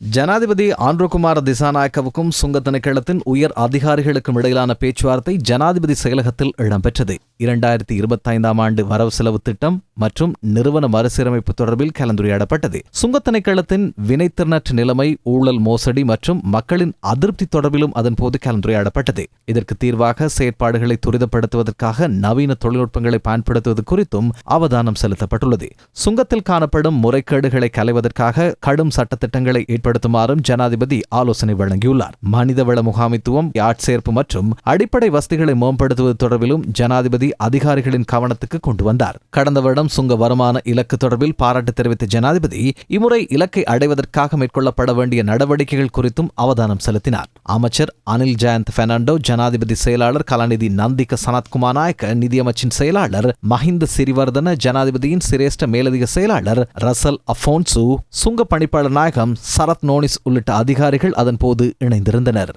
ஜனாதிபதி ஆண்ட்ரோகுமார் திசாநாயக்கவுக்கும் சுங்க திணைக்களத்தின் உயர் அதிகாரிகளுக்கும் இடையிலான பேச்சுவார்த்தை ஜனாதிபதி செயலகத்தில் இடம்பெற்றது. இரண்டாயிரத்தி இருபத்தைந்தாம் ஆண்டு வரவு செலவு திட்டம் மற்றும் நிறுவன மறுசீரமைப்பு தொடர்பில் கலந்துரையாடப்பட்டது. சுங்க திணைக்களத்தின் வினைத்திறனற்ற நிலைமை ஊழல் மோசடி மற்றும் மக்களின் அதிருப்தி தொடர்பிலும் அதன்போது கலந்துரையாடப்பட்டது. இதற்கு தீர்வாக செயற்பாடுகளை துரிதப்படுத்துவதற்காக நவீன தொழில்நுட்பங்களை பயன்படுத்துவது குறித்தும் அவதானம் செலுத்தப்பட்டுள்ளது. சுங்கத்தில் காணப்படும் முறைகேடுகளை களைவதற்காக கடும் சட்டத்திட்டங்களை ஏற்படுத்துமாறும் ஜனாதிபதி ஆலோசனை வழங்கியுள்ளார். மனிதவள முகாமித்துவம் ஆட்சேர்ப்பு மற்றும் அடிப்படை வசதிகளை மேம்படுத்துவது தொடர்பிலும் ஜனாதிபதி அதிகாரிகளின் கவனத்துக்கு கொண்டு வந்தார். கடந்த வருடம் சுங்க வருமான இலக்கு தொடர்பில் பாராட்டு தெரிவித்த ஜனாதிபதி இம்முறை இலக்கை அடைவதற்காக மேற்கொள்ளப்பட வேண்டிய நடவடிக்கைகள் குறித்தும் அவதானம் செலுத்தினார். அமைச்சர் அனில் ஜெயந்த் பெர்னாண்டோ ஜனாதிபதி செயலாளர் கலாநிதி நந்திக சனத்குமார் நாயக்க நிதியமைச்சின் செயலாளர் மஹிந்த சிறிவர்தன ஜனாதிபதியின் சிரேஷ்ட மேலதிக செயலாளர் ரசல் அஃபோன்சு சுங்க பணிப்பாளர் நாயகம் சரத் நோனிஸ் உள்ளிட்ட அதிகாரிகள் அதன்போது இணைந்திருந்தனர்.